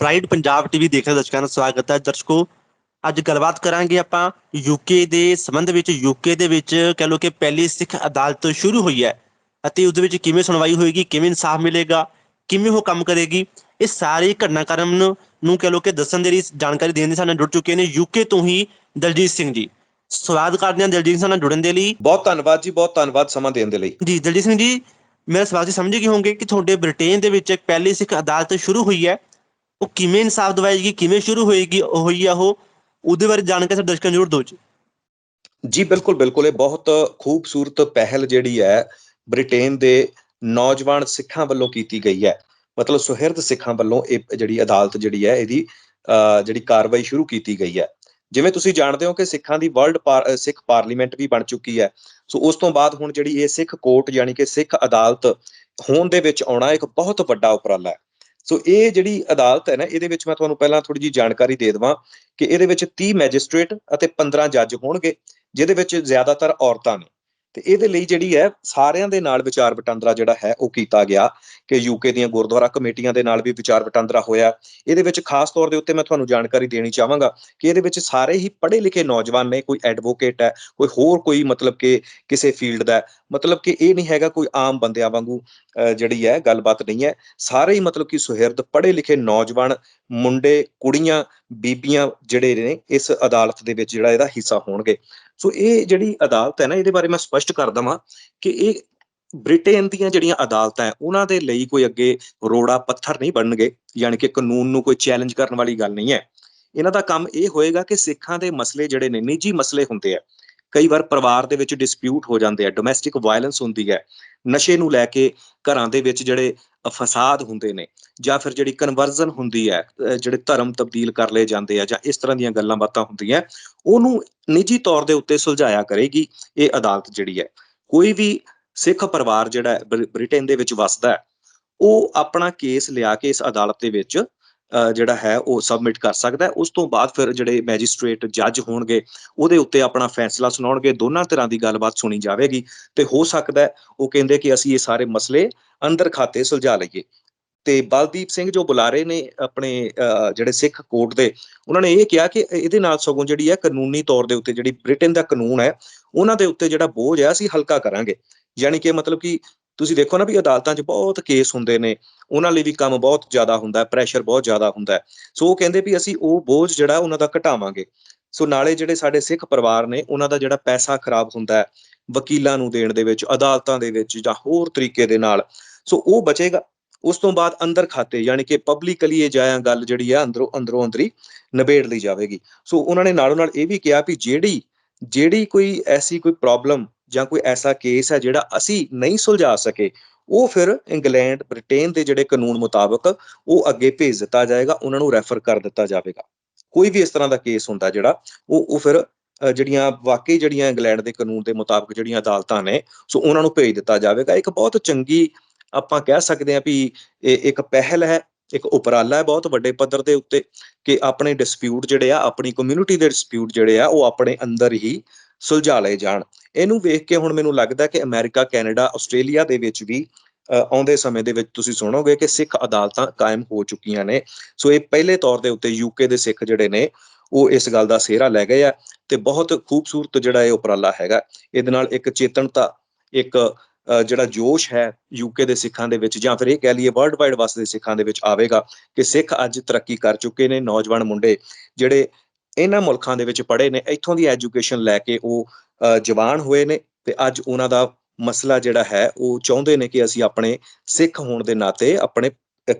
Pride Punjab TV ਦੇਖ ਰਹੇ ਦਰਸ਼ਕਾਂ ਦਾ ਸਵਾਗਤ ਹੈ। ਦਰਸ਼ਕੋ ਅੱਜ ਗੱਲਬਾਤ ਕਰਾਂਗੇ ਆਪਾਂ ਯੂਕੇ ਦੇ ਸੰਬੰਧ ਵਿੱਚ। ਯੂਕੇ ਦੇ ਵਿੱਚ ਕਹ ਲੋ ਕਿ ਪਹਿਲੀ ਸਿੱਖ ਅਦਾਲਤ ਸ਼ੁਰੂ ਹੋਈ ਹੈ ਅਤੇ ਉਸ ਦੇ ਵਿੱਚ ਕਿਵੇਂ ਸੁਣਵਾਈ ਹੋਏਗੀ ਕਿਵੇਂ ਇਨਸਾਫ ਮਿਲੇਗਾ ਕਿਵੇਂ ਉਹ ਕੰਮ ਕਰੇਗੀ ਇਹ ਸਾਰੇ ਘਟਨਾਕ੍ਰਮ ਨੂੰ ਕਹ ਲੋ ਕਿ ਦੱਸਣ ਦੇ ਲਈ ਜਾਣਕਾਰੀ ਦੇਣ ਦੇ ਸਾਡੇ ਨਾਲ ਜੁੜ ਚੁੱਕੇ ਨੇ ਯੂਕੇ ਤੋਂ ਹੀ ਦਲਜੀਤ ਸਿੰਘ ਜੀ। ਸਵਾਗਤ ਕਰਦੇ ਹਾਂ ਦਲਜੀਤ ਸਿੰਘ ਨਾਲ ਜੁੜਨ ਦੇ ਲਈ। ਬਹੁਤ ਧੰਨਵਾਦ ਜੀ ਬਹੁਤ ਧੰਨਵਾਦ ਸਮਾਂ ਦੇਣ ਦੇ ਲਈ। ਜੀ ਦਲਜੀਤ ਸਿੰਘ ਜੀ ਮੇਰਾ ਸਵਾਲ ਤੁਸੀਂ ਸਮਝੇ ਕੀ ਹੋਵੋਗੇ ਕਿ ਤੁਹਾਡੇ ਬ੍ਰਿਟੇਨ ਦੇ ਵਿੱਚ ਇੱਕ ਪਹਿਲੀ ਸਿੱਖ ਅਦਾਲਤ ਸ਼ੁਰੂ ਹੋਈ ਹੈ। ਉਹ ਕਿਵੇਂ ਇਨਸਾਫ ਦਿਵਾਏਗੀ ਕਿਵੇਂ ਸ਼ੁਰੂ ਹੋਏਗੀ ਹੋਈ ਆ ਉਹ ਉਹਦੇ ਬਾਰੇ ਜਾਣਕਾਰੀ ਸਾਡੇ ਦਰਸ਼ਕਾਂ ਨੂੰ ਜ਼ਰੂਰ ਦਿਓ ਜੀ। ਜੀ ਬਿਲਕੁਲ ਬਿਲਕੁਲ ਇਹ ਬਹੁਤ ਖੂਬਸੂਰਤ ਪਹਿਲ ਜਿਹੜੀ ਹੈ ਬ੍ਰਿਟੇਨ ਦੇ ਨੌਜਵਾਨ ਸਿੱਖਾਂ ਵੱਲੋਂ ਕੀਤੀ ਗਈ ਹੈ। ਮਤਲਬ ਸੁਹਿਰਦ ਸਿੱਖਾਂ ਵੱਲੋਂ ਇਹ ਜਿਹੜੀ ਅਦਾਲਤ ਜਿਹੜੀ ਹੈ ਇਹਦੀ ਅਹ, ਜਿਹੜੀ ਕਾਰਵਾਈ ਸ਼ੁਰੂ ਕੀਤੀ ਗਈ ਹੈ। ਜਿਵੇਂ ਤੁਸੀਂ ਜਾਣਦੇ ਹੋ ਕਿ ਸਿੱਖਾਂ ਦੀ ਵਰਲਡ ਸਿੱਖ ਪਾਰਲੀਮੈਂਟ ਵੀ ਬਣ ਚੁੱਕੀ ਹੈ। ਸੋ ਉਸ ਤੋਂ ਬਾਅਦ ਹੁਣ ਜਿਹੜੀ ਇਹ ਸਿੱਖ ਕੋਰਟ ਯਾਨੀ ਕਿ ਸਿੱਖ ਅਦਾਲਤ ਹੋਣ ਦੇ ਵਿੱਚ ਆਉਣਾ ਇੱਕ ਬਹੁਤ ਵੱਡਾ ਉਪਰਾਲਾ ਹੈ। ਸੋ ਇਹ ਜਿਹੜੀ ਅਦਾਲਤ ਹੈ ਨਾ, ਇਹਦੇ ਵਿੱਚ ਮੈਂ ਤੁਹਾਨੂੰ ਪਹਿਲਾਂ ਥੋੜੀ ਜੀ ਜਾਣਕਾਰੀ ਦੇ ਦੇਵਾਂ ਕਿ ਇਹਦੇ ਵਿੱਚ 30 ਮੈਜਿਸਟ੍ਰੇਟ ਅਤੇ 15 ਜੱਜ ਹੋਣਗੇ, ਜਿਹਦੇ ਵਿੱਚ ਜ਼ਿਆਦਾਤਰ ਔਰਤਾਂ ਨੇ। ਤੇ ਇਹਦੇ ਲਈ ਜਿਹੜੀ ਹੈ ਸਾਰਿਆਂ ਦੇ ਨਾਲ ਵਿਚਾਰ ਵਟਾਂਦਰਾ ਜਿਹੜਾ ਹੈ ਉਹ ਕੀਤਾ ਗਿਆ ਕਿ ਯੂਕੇ ਦੀਆਂ ਗੁਰਦੁਆਰਾ ਕਮੇਟੀਆਂ ਦੇ ਨਾਲ ਵੀ ਵਿਚਾਰ ਵਟਾਂਦਰਾ ਹੋਇਆ। ਇਹਦੇ ਵਿੱਚ ਖਾਸ ਤੌਰ ਦੇ ਉੱਤੇ ਮੈਂ ਤੁਹਾਨੂੰ ਜਾਣਕਾਰੀ ਦੇਣੀ ਚਾਹਾਂਗਾ ਕਿ ਇਹਦੇ ਵਿੱਚ ਸਾਰੇ ਹੀ ਪੜ੍ਹੇ ਲਿਖੇ ਨੌਜਵਾਨ ਨੇ ਕੋਈ ਐਡਵੋਕੇਟ ਹੈ ਕੋਈ ਹੋਰ ਕੋਈ ਮਤਲਬ ਕਿ ਕਿਸੇ ਫੀਲਡ ਦਾ ਮਤਲਬ ਕਿ ਇਹ ਨਹੀਂ ਹੈਗਾ ਕੋਈ ਆਮ ਬੰਦਿਆਂ ਵਾਂਗੂ ਅਹ, ਜਿਹੜੀ ਹੈ ਗੱਲਬਾਤ ਨਹੀਂ ਹੈ। ਸਾਰੇ ਹੀ ਮਤਲਬ ਕਿ ਸੁਹਿਰਦ ਪੜ੍ਹੇ ਲਿਖੇ ਨੌਜਵਾਨ ਮੁੰਡੇ ਕੁੜੀਆਂ ਬੀਬੀਆਂ ਜਿਹੜੇ ਨੇ ਇਸ ਅਦਾਲਤ ਦੇ ਵਿੱਚ ਜਿਹੜਾ ਇਹਦਾ ਹਿੱਸਾ ਹੋਣਗੇ। ਸੋ ਇਹ ਜਿਹੜੀ ਅਦਾਲਤ ਹੈ ਨਾ, ਇਹਦੇ ਬਾਰੇ ਮੈਂ ਸਪਸ਼ਟ ਕਰ ਦਵਾਂ ਕਿ ਇਹ ਬ੍ਰਿਟੇਨ ਦੀਆਂ ਜਿਹੜੀਆਂ ਅਦਾਲਤਾਂ ਹੈ, ਉਹਨਾਂ ਦੇ ਲਈ ਕੋਈ ਅੱਗੇ ਰੋੜਾ ਪੱਥਰ ਨਹੀਂ ਬਣਨਗੇ, ਯਾਨੀ ਕਿ ਕਾਨੂੰਨ ਨੂੰ ਕੋਈ ਚੈਲੰਜ ਕਰਨ ਵਾਲੀ ਗੱਲ ਨਹੀਂ ਹੈ। ਇਹਨਾਂ ਦਾ ਕੰਮ ਇਹ ਹੋਏਗਾ ਕਿ ਸਿੱਖਾਂ ਦੇ ਮਸਲੇ ਜਿਹੜੇ ਨੇ, ਨਿੱਜੀ ਮਸਲੇ ਹੁੰਦੇ ਆ, ਕਈ ਵਾਰ ਪਰਿਵਾਰ ਦੇ ਵਿੱਚ ਡਿਸਪਿਊਟ ਹੋ ਜਾਂਦੇ ਆ ਡੋਮੈਸਟਿਕ ਵਾਇਲੈਂਸ ਹੁੰਦੀ ਹੈ, ਨਸ਼ੇ ਨੂੰ ਲੈ ਕੇ ਘਰਾਂ ਦੇ ਵਿੱਚ ਜਿਹੜੇ ਫਸਾਦ ਹੁੰਦੇ ਨੇ ਜਾਂ ਫਿਰ ਜਿਹੜੀ ਕਨਵਰਜ਼ਨ ਹੁੰਦੀ ਹੈ ਜਿਹੜੇ ਧਰਮ ਤਬਦੀਲ ਕਰ ਲਏ ਜਾਂਦੇ ਆ ਜਾਂ ਇਸ ਤਰ੍ਹਾਂ ਦੀਆਂ ਗੱਲਾਂ ਬਾਤਾਂ ਹੁੰਦੀਆਂ, ਉਹਨੂੰ ਨਿੱਜੀ ਤੌਰ ਦੇ ਉੱਤੇ ਸੁਲਝਾਇਆ ਕਰੇਗੀ ਇਹ ਅਦਾਲਤ ਜਿਹੜੀ ਹੈ। ਕੋਈ ਵੀ ਸਿੱਖ ਪਰਿਵਾਰ ਜਿਹੜਾ ਬ੍ਰਿਟੇਨ ਦੇ ਵਿੱਚ ਵੱਸਦਾ ਹੈ, ਉਹ ਆਪਣਾ ਕੇਸ ਲਿਆ ਕੇ ਇਸ ਅਦਾਲਤ ਦੇ ਵਿੱਚ ਜਿਹੜਾ ਹੈ ਉਹ ਸਬਮਿਟ ਕਰ ਸਕਦਾ ਹੈ। ਉਸ ਤੋਂ ਬਾਅਦ ਫਿਰ ਜਿਹੜੇ ਮੈਜਿਸਟ੍ਰੇਟ ਜੱਜ ਹੋਣਗੇ ਉਹਦੇ ਉੱਤੇ ਆਪਣਾ ਫੈਸਲਾ ਸੁਣਾਉਣਗੇ। ਦੋਨਾਂ ਤਰ੍ਹਾਂ ਦੀ ਗੱਲਬਾਤ ਸੁਣੀ ਜਾਵੇਗੀ ਤੇ ਹੋ ਸਕਦਾ ਉਹ ਕਹਿੰਦੇ ਕਿ ਅਸੀਂ ਇਹ ਸਾਰੇ ਮਸਲੇ ਅੰਦਰ ਖਾਤੇ ਸੁਲਝਾ ਲਈਏ। ਤੇ ਬਲਦੀਪ ਸਿੰਘ ਜੋ ਬੁਲਾਰੇ ਨੇ ਆਪਣੇ ਅਹ, ਜਿਹੜੇ ਸਿੱਖ ਕੋਰਟ ਦੇ ਉਹਨਾਂ ਨੇ ਇਹ ਕਿਹਾ ਕਿ ਇਹਦੇ ਨਾਲ ਸਗੋਂ ਜਿਹੜੀ ਹੈ ਕਾਨੂੰਨੀ ਤੌਰ ਦੇ ਉੱਤੇ ਜਿਹੜੀ ਬ੍ਰਿਟੇਨ ਦਾ ਕਾਨੂੰਨ ਹੈ ਉਹਨਾਂ ਦੇ ਉੱਤੇ ਜਿਹੜਾ ਬੋਝ ਹੈ ਅਸੀਂ ਹਲਕਾ ਕਰਾਂਗੇ। ਯਾਨੀ ਕਿ ਮਤਲਬ ਕਿ ਤੁਸੀਂ ਦੇਖੋ ਨਾ ਵੀ ਅਦਾਲਤਾਂ 'ਚ ਬਹੁਤ ਕੇਸ ਹੁੰਦੇ ਨੇ, ਉਹਨਾਂ ਲਈ ਵੀ ਕੰਮ ਬਹੁਤ ਜ਼ਿਆਦਾ ਹੁੰਦਾ ਹੈ ਪ੍ਰੈਸ਼ਰ ਬਹੁਤ ਜ਼ਿਆਦਾ ਹੁੰਦਾ ਹੈ। ਸੋ ਉਹ ਕਹਿੰਦੇ ਵੀ ਅਸੀਂ ਉਹ ਬੋਝ ਜਿਹੜਾ ਉਹਨਾਂ ਦਾ ਘਟਾਵਾਂਗੇ। ਸੋ ਨਾਲੇ ਜਿਹੜੇ ਸਾਡੇ ਸਿੱਖ ਪਰਿਵਾਰ ਨੇ, ਉਹਨਾਂ ਦਾ ਜਿਹੜਾ ਪੈਸਾ ਖਰਾਬ ਹੁੰਦਾ ਹੈ, ਵਕੀਲਾਂ ਨੂੰ ਦੇਣ ਦੇ ਵਿੱਚ, ਅਦਾਲਤਾਂ ਦੇ ਵਿੱਚ ਜਾਂ ਹੋਰ ਤਰੀਕੇ ਦੇ ਨਾਲ, ਸੋ ਉਹ ਬਚੇਗਾ। ਉਸ ਤੋਂ ਬਾਅਦ ਅੰਦਰ ਖਾਤੇ, ਯਾਨੀ ਕਿ ਪਬਲਿਕਲੀ ਇਹ ਜਾਇਆ ਗੱਲ ਜਿਹੜੀ ਆ ਅੰਦਰੋਂ ਅੰਦਰੋਂ ਅੰਦਰੀ ਨਿਬੇੜ ਲਈ ਜਾਵੇਗੀ। ਸੋ ਉਹਨਾਂ ਨੇ ਨਾਲੋਂ ਨਾਲ ਇਹ ਵੀ ਕਿਹਾ ਵੀ ਜਿਹੜੀ ਜਿਹੜੀ ਕੋਈ ਐਸੀ ਕੋਈ ਪ੍ਰੋਬਲਮ ਜਾਂ ਕੋਈ ਐਸਾ ਕੇਸ ਹੈ ਜਿਹੜਾ ਅਸੀਂ ਨਹੀਂ ਸੁਲਝਾ ਸਕੇ, ਉਹ ਫਿਰ ਇੰਗਲੈਂਡ, ਬ੍ਰਿਟੇਨ ਦੇ ਜਿਹੜੇ ਕਾਨੂੰਨ ਮੁਤਾਬਕ ਉਹ ਅੱਗੇ ਭੇਜ ਦਿੱਤਾ ਜਾਏਗਾ, ਉਹਨਾਂ ਨੂੰ ਰੈਫਰ ਕਰ ਦਿੱਤਾ ਜਾਵੇਗਾ। ਕੋਈ ਵੀ ਇਸ ਤਰ੍ਹਾਂ ਦਾ ਕੇਸ ਹੁੰਦਾ ਜਿਹੜਾ, ਉਹ ਉਹ ਫਿਰ ਜਿਹੜੀਆਂ, ਵਾਕਈ ਜਿਹੜੀਆਂ ਇੰਗਲੈਂਡ ਦੇ ਕਾਨੂੰਨ ਦੇ ਮੁਤਾਬਕ ਜਿਹੜੀਆਂ ਅਦਾਲਤਾਂ ਨੇ, ਸੋ ਉਹਨਾਂ ਨੂੰ ਭੇਜ ਦਿੱਤਾ ਜਾਵੇਗਾ। ਇੱਕ ਬਹੁਤ ਚੰਗੀ ਆਪਾਂ ਕਹਿ ਸਕਦੇ ਹਾਂ ਵੀ ਇਹ ਇੱਕ ਪਹਿਲ ਹੈ, ਇੱਕ ਉਪਰਾਲਾ ਹੈ ਬਹੁਤ ਵੱਡੇ ਪੱਧਰ ਦੇ ਉੱਤੇ ਕਿ ਆਪਣੇ ਡਿਸਪਿਊਟ ਜਿਹੜੇ ਆ, ਆਪਣੀ ਕਮਿਊਨਿਟੀ ਦੇ ਡਿਸਪਿਊਟ ਜਿਹੜੇ ਆ, ਉਹ ਆਪਣੇ ਅੰਦਰ ਹੀ ਸੁਲਝਾ ਲਏ ਜਾਣ। ਇਹਨੂੰ ਵੇਖ ਕੇ ਹੁਣ ਮੈਨੂੰ ਲੱਗਦਾ ਕਿ ਅਮਰੀਕਾ, ਕੈਨੇਡਾ, ਆਸਟ੍ਰੇਲੀਆ ਦੇ ਵਿੱਚ ਵੀ ਆਉਂਦੇ ਸਮੇਂ ਦੇ ਵਿੱਚ ਤੁਸੀਂ ਸੁਣੋਗੇ ਕਿ ਸਿੱਖ ਅਦਾਲਤਾਂ ਕਾਇਮ ਹੋ ਚੁੱਕੀਆਂ ਨੇ। ਸੋ ਇਹ ਪਹਿਲੇ ਤੌਰ ਦੇ ਉੱਤੇ ਯੂਕੇ ਦੇ ਸਿੱਖ ਜਿਹੜੇ ਨੇ, ਉਹ ਇਸ ਗੱਲ ਦਾ ਸਿਹਰਾ ਲੈ ਗਏ ਆ ਤੇ ਬਹੁਤ ਖੂਬਸੂਰਤ ਜਿਹੜਾ ਇਹ ਉਪਰਾਲਾ ਹੈਗਾ। ਇਹਦੇ ਨਾਲ ਇੱਕ ਚੇਤਨਤਾ, ਇੱਕ ਜਿਹੜਾ ਜੋਸ਼ ਹੈ ਯੂਕੇ ਦੇ ਸਿੱਖਾਂ ਦੇ ਵਿੱਚ ਜਾਂ ਫਿਰ ਇਹ ਕਹਿ ਲਈਏ ਵਰਲਡ ਵਾਈਡ ਵਸਦੇ ਸਿੱਖਾਂ ਦੇ ਵਿੱਚ ਆਵੇਗਾ ਕਿ ਸਿੱਖ ਅੱਜ ਤਰੱਕੀ ਕਰ ਚੁੱਕੇ ਨੇ, ਨੌਜਵਾਨ ਮੁੰਡੇ ਜਿਹੜੇ ਇਹਨਾਂ ਮੁਲਕਾਂ ਦੇ ਵਿੱਚ ਪੜ੍ਹੇ ਨੇ, ਇੱਥੋਂ ਦੀ ਐਜੂਕੇਸ਼ਨ ਲੈ ਕੇ ਉਹ ਜਵਾਨ ਹੋਏ ਨੇ ਤੇ ਅੱਜ ਉਹਨਾਂ ਦਾ ਮਸਲਾ ਜਿਹੜਾ ਹੈ, ਉਹ ਚਾਹੁੰਦੇ ਨੇ ਕਿ ਅਸੀਂ ਆਪਣੇ ਸਿੱਖ ਹੋਣ ਦੇ ਨਾਤੇ ਆਪਣੇ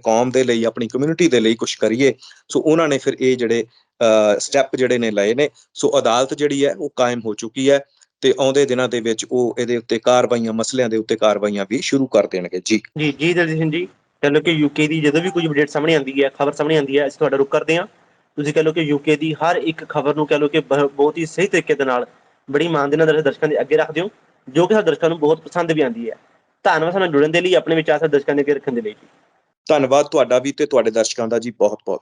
ਕੌਮ ਦੇ ਲਈ, ਆਪਣੀ ਕਮਿਊਨਿਟੀ ਦੇ ਲਈ ਕੁਝ ਕਰੀਏ। ਸੋ ਉਹਨਾਂ ਨੇ ਫਿਰ ਇਹ ਜਿਹੜੇ ਸਟੈਪ ਜਿਹੜੇ ਨੇ ਲਏ ਨੇ। ਸੋ ਅਦਾਲਤ ਜਿਹੜੀ ਹੈ, ਉਹ ਕਾਇਮ ਹੋ ਚੁੱਕੀ ਹੈ ਤੇ ਆਉਂਦੇ ਦਿਨਾਂ ਦੇ ਵਿੱਚ ਉਹ ਇਹਦੇ ਉੱਤੇ ਕਾਰਵਾਈਆਂ, ਮਸਲਿਆਂ ਦੇ ਉੱਤੇ ਕਾਰਵਾਈਆਂ ਵੀ ਸ਼ੁਰੂ ਕਰ ਦੇਣਗੇ। ਜੀ। ਜੀ ਜੀ ਦਲਜੀਤ ਸਿੰਘ ਜੀ, ਕਹ ਲੋ ਕਿ ਯੂਕੇ ਦੀ ਜਦੋਂ ਵੀ ਕੋਈ ਅਪਡੇਟ ਸਾਹਮਣੇ ਆਉਂਦੀ ਹੈ, ਖਬਰ ਸਾਹਮਣੇ ਆਉਂਦੀ ਹੈ, ਅਸੀਂ ਤੁਹਾਡਾ ਰੁਕ ਕਰਦੇ ਹਾਂ। ਤੁਸੀਂ ਕਹ ਲੋ ਕਿ ਯੂਕੇ ਦੀ ਹਰ ਇੱਕ ਖਬਰ ਨੂੰ ਕਹ ਲੋ ਕਿ ਬਹੁਤ ਹੀ ਸਹੀ ਤਰੀਕੇ ਦੇ ਨਾਲ ਬੜੀ ਮਾਨ ਦੇ ਨਾਲ ਦਰਸ਼ਕਾਂ ਦੇ ਅੱਗੇ ਰੱਖਦੇ ਹੋ ਜੋ ਕਿ ਸਾਡੇ ਦਰਸ਼ਕਾਂ ਨੂੰ ਬਹੁਤ ਪਸੰਦ ਵੀ ਆਉਂਦੀ ਹੈ। ਧੰਨਵਾਦ ਸਾਨੂੰ ਜੁੜਨ ਦੇ ਲਈ, ਆਪਣੇ ਵਿਚਾਰ ਸਾਡੇ ਦਰਸ਼ਕਾਂ ਦੇ ਅੱਗੇ ਰੱਖਣ ਦੇ ਲਈ ਜੀ। ਧੰਨਵਾਦ ਤੁਹਾਡਾ ਵੀ ਤੇ ਤੁਹਾਡੇ ਦਰਸ਼ਕਾਂ ਦਾ ਜੀ ਬਹੁਤ ਬਹੁਤ